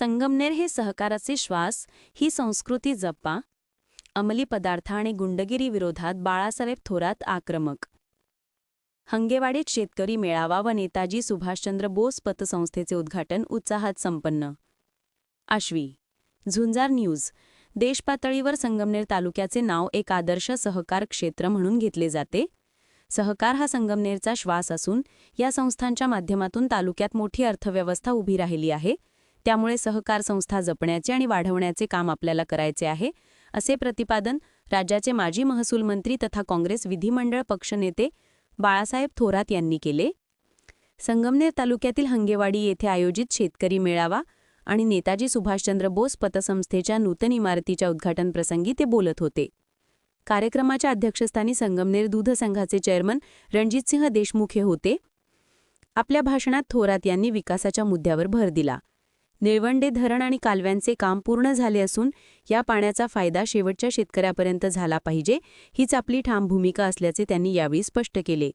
संगमनेर हे सहकाराचे श्वास ही संस्कृती जपा. अंमली पदार्थ आणि गुंडगिरी विरोधात बाळासाहेब थोरात आक्रमक. हंगेवाडीत शेतकरी मेळावा व नेताजी सुभाषचंद्र बोस पतसंस्थेचे उद्घाटन उत्साहात संपन्न. आश्वी. झुंजार न्यूज. देशपातळीवर संगमनेर तालुक्याचे नाव एक आदर्श सहकार क्षेत्र म्हणून घेतले जाते. सहकार हा संगमनेरचा श्वास असून या संस्थांच्या माध्यमातून तालुक्यात मोठी अर्थव्यवस्था उभी राहिली आहे. त्यामुळे सहकार संस्था जपण्याचे आणि वाढवण्याचे काम आपल्याला करायचे आहे असे प्रतिपादन राज्याचे माजी महसूल मंत्री तथा काँग्रेस विधिमंडळ पक्षनेते बाळासाहेब थोरात यांनी केले. संगमनेर तालुक्यातील हंगेवाडी येथे आयोजित शेतकरी मेळावा आणि नेताजी सुभाषचंद्र बोस पतसंस्थेच्या नूतन इमारतीच्या उद्घाटनप्रसंगी ते बोलत होते. कार्यक्रमाच्या अध्यक्षस्थानी संगमनेर दूध संघाचे चेअरमन रणजितसिंह देशमुख हे होते. आपल्या भाषणात थोरात यांनी विकासाच्या मुद्द्यावर भर दिला. निळवंडे धरण आणि कालव्यांचे काम पूर्ण झाले असून या पाण्याचा फायदा शेवटच्या शेतकऱ्यापर्यंत झाला पाहिजे हीच आपली ठाम भूमिका असल्याचे त्यांनी यावेळी स्पष्ट केले.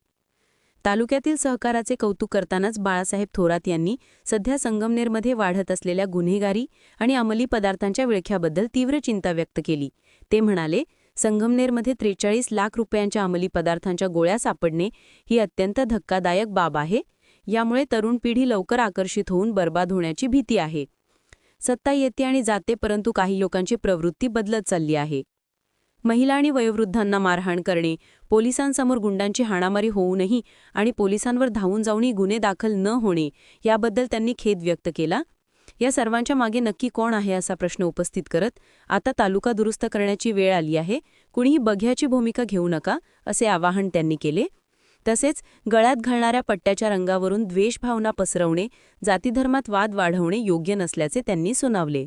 तालुक्यातील सहकाराचे कौतुक करतानाच बाळासाहेब थोरात यांनी सध्या संगमनेरमध्ये वाढत असलेल्या गुन्हेगारी आणि अंमली पदार्थांच्या विळख्याबद्दल तीव्र चिंता व्यक्त केली. ते म्हणाले संगमनेरमध्ये त्रेचाळीस लाख रुपयांच्या अंमली पदार्थांच्या गोळ्या सापडणे ही अत्यंत धक्कादायक बाब आहे यामुळे तरुण पिढी लवकर आकर्षित होऊन बर्बाद होण्याची भीती आहे. सत्ता येते आणि जाते परंतु काही लोकांची प्रवृत्ती बदलत चालली आहे. महिला आणि वयोवृद्धांना मारहाण करणे पोलिसांसमोर गुंडांची हाणामारी होऊनही आणि पोलिसांवर धावून जाऊनही गुन्हे दाखल न होणे याबद्दल त्यांनी खेद व्यक्त केला? या सर्वांच्या मागे नक्की कोण आहे असा प्रश्न उपस्थित करत आता तालुका दुरुस्त करण्याची वेळ आली आहे कुणीही बघ्याची भूमिका घेऊ नका असे आवाहन त्यांनी केले. तसेच गळ्यात घालणाऱ्या पट्ट्याच्या रंगावरून द्वेषभावना पसरवणे जातीधर्मात वाद वाढवणे योग्य नसल्याचे त्यांनी सुनावले.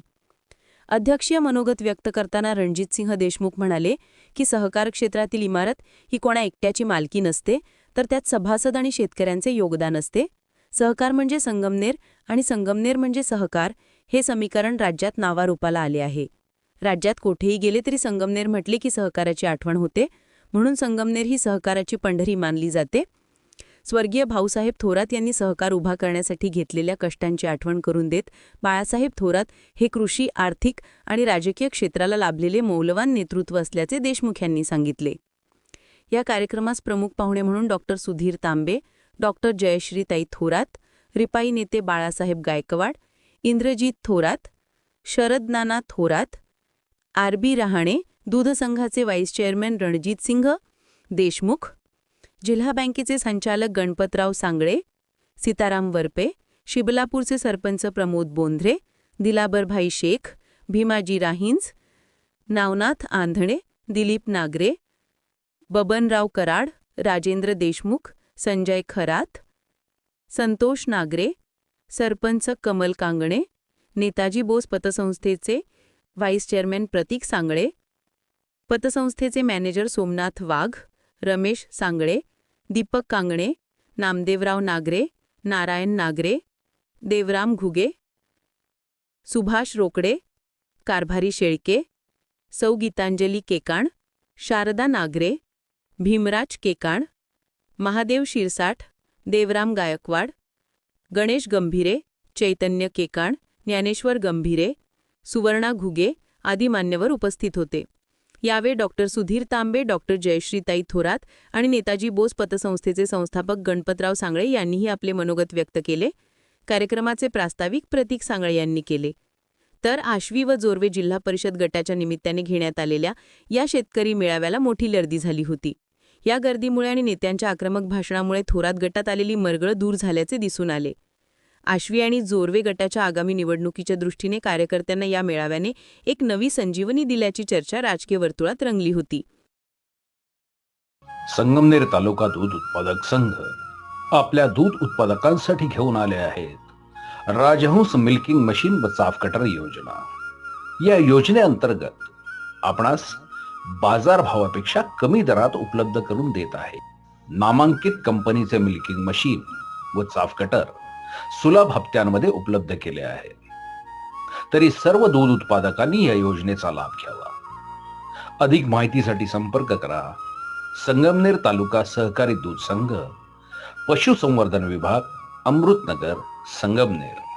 अध्यक्षीय मनोगत व्यक्त करताना रणजितसिंह देशमुख म्हणाले की सहकार क्षेत्रातील इमारत ही कोणा एकट्याची मालकी नसते तर त्यात सभासद आणि शेतकऱ्यांचे योगदान असते. सहकार म्हणजे संगमनेर आणि संगमनेर म्हणजे सहकार हे समीकरण राज्यात नावारूपाला आले आहे. राज्यात कोठेही गेले तरी संगमनेर म्हटले की सहकाराची आठवण होते म्हणून संगमनेर ही सहकाराची पंढरी मानली जाते. स्वर्गीय भाऊसाहेब थोरात यांनी सहकार उभा करण्यासाठी घेतलेल्या कष्टांची आठवण करून देत बाळासाहेब थोरात हे कृषी आर्थिक आणि राजकीय क्षेत्राला लाभलेले मौलवान नेतृत्व असल्याचे देशमुख यांनी सांगितले. या कार्यक्रमास प्रमुख पाहुणे म्हणून डॉक्टर सुधीर तांबे डॉक्टर जयश्रीताई थोरात रिपाई नेते बाळासाहेब गायकवाड इंद्रजीत थोरात शरद नाना थोरात आर बी रहाणे दूध संघाचे व्हाईस चेअरमॅन रणजित सिंह देशमुख जिल्हा बँकेचे संचालक गणपतराव सांगळे सीताराम वरपे शिबलापूरचे सरपंच प्रमोद बोंध्रे दिलाबरभाई शेख भीमाजी राहिंज नावनाथ आंधणे दिलीप नागरे बबनराव कराड राजेंद्र देशमुख संजय खरात संतोष नागरे सरपंच कमल कांगणे नेताजी बोस पतसंस्थेचे व्हाईस चेअरमॅन प्रतीक सांगळे पतसंस्थेचे मॅनेजर सोमनाथ वाघ रमेश सांगळे दीपक कांगणे नामदेवराव नागरे नारायण नागरे देवराम घुगे सुभाष रोकडे कारभारी शेळके सौ गीतांजली केकाण शारदा नागरे भीमराज केकाण महादेव शिरसाठ देवराम गायकवाड गणेश गंभीरे चैतन्य केकाण ज्ञानेश्वर गंभीरे सुवर्णा घुगे आदी मान्यवर उपस्थित होते. यावेळी डॉक्टर सुधीर तांबे डॉक्टर जयश्रीताई थोरात आणि नेताजी बोस पतसंस्थेचे संस्थापक गणपतराव सांगळे यांनीही आपले मनोगत व्यक्त केले. कार्यक्रमाचे प्रास्ताविक प्रतीक सांगळे यांनी केले. तर आश्वी व जोरवे जिल्हा परिषद गटाच्या निमित्ताने घेण्यात आलेल्या या शेतकरी मेळाव्याला मोठी गर्दी झाली होती. या गर्दीमुळे आणि नेत्यांच्या आक्रमक भाषणामुळे थोरात गटात आलेली मरगळ दूर झाल्याचे दिसून आले. आश्वी आणि जोरवे गटाच्या आगामी निवडणुकीच्या दृष्टीने कार्यकर्त्यांना या मेळाव्याने एक नवी संजीवनी दिल्याची चर्चा राजकीय वर्तुळात रंगली होती. संगमनेर तालुका दूध उत्पादक संघ आपल्या दूध उत्पादकांसाठी घेऊन आले आहेत. राजहंस मिल्किंग मशीन व चाफ कटर योजना. या योजनेअंतर्गत आपणास बाजार भावापेक्षा कमी दरात उपलब्ध करून देत आहे. नामांकित कंपनीचे मिल्किंग मशीन व चाफ कटर सुलभ हप्त्यांमध्ये उपलब्ध केले आहे. तरी सर्व दूध उत्पादकांनी या योजनेचा लाभ घ्यावा. अधिक माहितीसाठी संपर्क करा. संगमनेर तालुका सहकारी दूध संघ पशुसंवर्धन विभाग अमृतनगर संगमनेर.